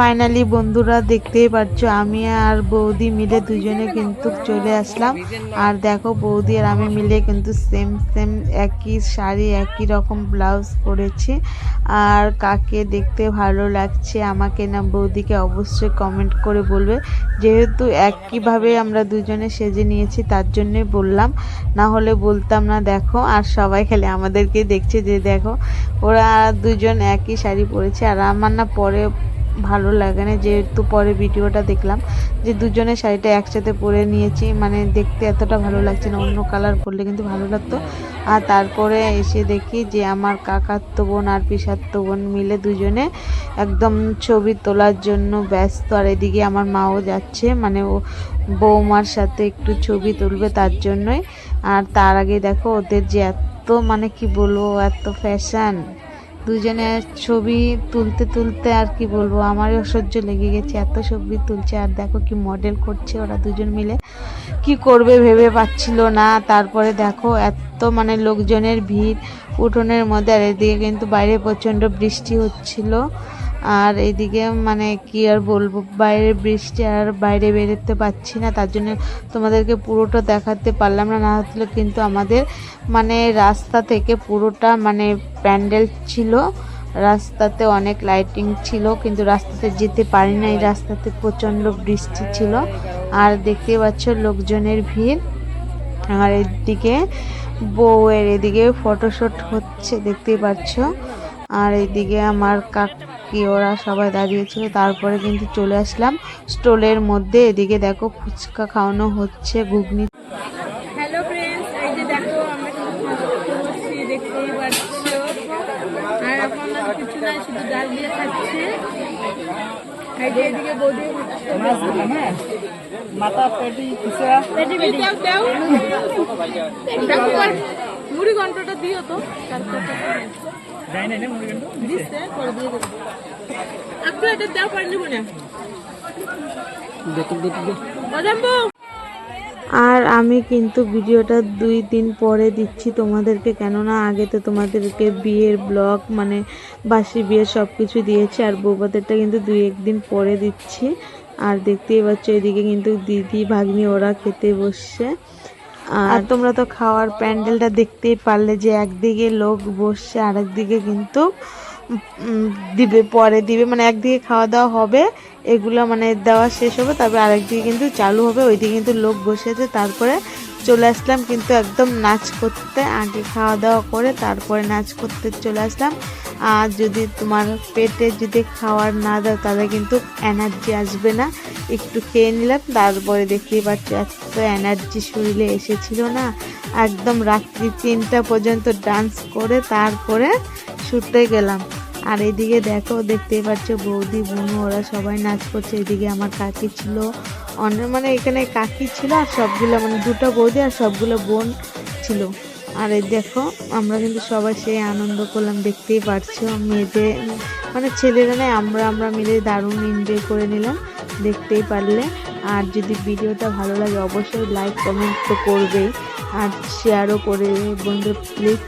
Finally বন্ধুরা দেখতেই পাচ্ছ, আমি আর বৌদি মিলে দুজনে কিন্তু চলে আসলাম। আর দেখো, বৌদি আর আমি মিলে কিন্তু সেম সেম একই শাড়ি, একই রকম ব্লাউজ পরেছি। আর কাকে দেখতে ভালো লাগছে আমাকে না বৌদিকে অবশ্যই কমেন্ট করে বলবে। যেহেতু একইভাবে আমরা দুজনে সেজে নিয়েছি, তার জন্যই বললাম। না হলে বলতাম না, দেখো, আর সবাই খেলে আমাদেরকে দেখছে যে, দেখো, ওরা দুজন একই শাড়ি পরেছে। আর আমার না পরে ভালো লাগে না, যেহেতু পরে ভিডিওটা দেখলাম, যে দুজনের শাড়িটা একসাথে পরে নিয়েছি মানে দেখতে এতটা ভালো লাগছে না, অন্য কালার পরলে কিন্তু ভালো লাগতো। আর তারপরে এসে দেখি যে আমার কাকাতো বোন আর পিসাত্তো বোন মিলে দুজনে একদম ছবি তোলার জন্য ব্যস্ত, আর এদিকে আমার মাও যাচ্ছে মানে ও বৌমার সাথে একটু ছবি তুলবে তার জন্যই। আর তার আগে দেখো, ওদের যে এত মানে কি বলব, এত ফ্যাশন দুজনে ছবি তুলতে তুলতে আর কি বলব, আমারই অসহ্য লেগে গেছে। এত ছবি তুলছে, আর দেখো কি মডেল করছে ওরা দুজন মিলে। কি করবে ভেবে পাচ্ছিল না। তারপরে দেখো এত মানে লোকজনের ভিড়, উঠোনের মধ্যে, আর এদিকে কিন্তু বাইরে প্রচণ্ড বৃষ্টি হচ্ছিল। আর এইদিকে মানে কি আর বলব, বাইরে বৃষ্টি আর বাইরে বেরোতে পারছি না, তার জন্য তোমাদেরকে পুরোটা দেখাতে পারলাম না না হলে কিন্তু আমাদের মানে রাস্তা থেকে পুরোটা মানে প্যান্ডেল ছিল, রাস্তাতে অনেক লাইটিং ছিল, কিন্তু রাস্তাতে যেতে পারি না এই রাস্তাতে প্রচণ্ড বৃষ্টি ছিল, আর দেখতে পাচ্ছ লোকজনের ভিড়, আর এদিকে বউয়ের এদিকে ফটোশ্যুট হচ্ছে, দেখতেই পাচ্ছ, আর এদিকে আমার কাকি ওরা সবাই দাঁড়িয়েছিল তারপরে কিন্তু চলে আসলাম। স্টলের মধ্যে এদিকে দেখো ফুচকা খাওয়ানো হচ্ছে ঘুগনি। হ্যালো ফ্রেন্ডস এই যে দেখো আমরা কিন্তু দেখতেই পাচ্ছ। আর এখন কিছু নাই শুধু ডাল দিয়ে খাচ্ছে। এই যে এদিকে বৌদি মাছ দিলাম হ্যাঁ? মাথা পেটি কুচা পেটি পেটি। দাও দাও। মুড়ি ঘন্টটা দিও তো। তারপরে যাই না একটু এটা দাও না। আর আমি কিন্তু ভিডিওটা দুই দিন পরে দিচ্ছি তোমাদেরকে কেননা আগে তো তোমাদেরকে বিয়ের ব্লগ মানে বাসি বিয়ের সব কিছু দিয়েছি আর বৌবাদেরটা কিন্তু দুই একদিন পরে দিচ্ছি। আর দেখতেই পাচ্ছ এদিকে কিন্তু দিদি ভাগ্নি ওরা খেতে বসছে। আর তোমরা তো খাওয়ার প্যান্ডেলটা দেখতেই পারলে যে একদিকে লোক বসছে আর একদিকে কিন্তু দিবে, পরে দিবে। মানে একদিকে খাওয়া দাওয়া হবে, এগুলো মানে দেওয়া শেষ হবে, তবে আরেকদিকে কিন্তু চালু হবে। ওইদিকে কিন্তু লোক বসে আছে। তারপরে চলে আসলাম কিন্তু একদম নাচ করতে। আগে খাওয়া দাওয়া করে তারপরে নাচ করতে চলে আসলাম। আর যদি তোমার পেটে যদি খাওয়ার না দাও, তাহলে কিন্তু এনার্জি আসবে না। একটু খেয়ে নিলাম, তারপরে দেখতেই পাচ্ছ এত এনার্জি শরীরে এসেছিল না। একদম রাত্রি তিনটা পর্যন্ত ডান্স করে তারপরে শুতে গেলাম। আর এদিকে দেখো, দেখতেই পাচ্ছ বৌদি, বোনু, ওরা সবাই নাচ করছে। এদিকে আমার কাকি ছিল অনেক মানে এখানে কাকি ছিল আর সবগুলো মানে দুটো বৌদি আর সবগুলো বোন ছিল। আর এই দেখো, আমরা কিন্তু সবাই সেই আনন্দ করলাম, দেখতেই পারছ মেয়েদের। মানে ছেলেরা নেই আমরা আমরা মিলে দারুণ এনজয় করে নিলাম, দেখতেই পারলে। আর যদি ভিডিওটা ভালো লাগে, অবশ্যই লাইক কমেন্ট তো করবেই। আর শেয়ারও করে বন্ধু প্লিজ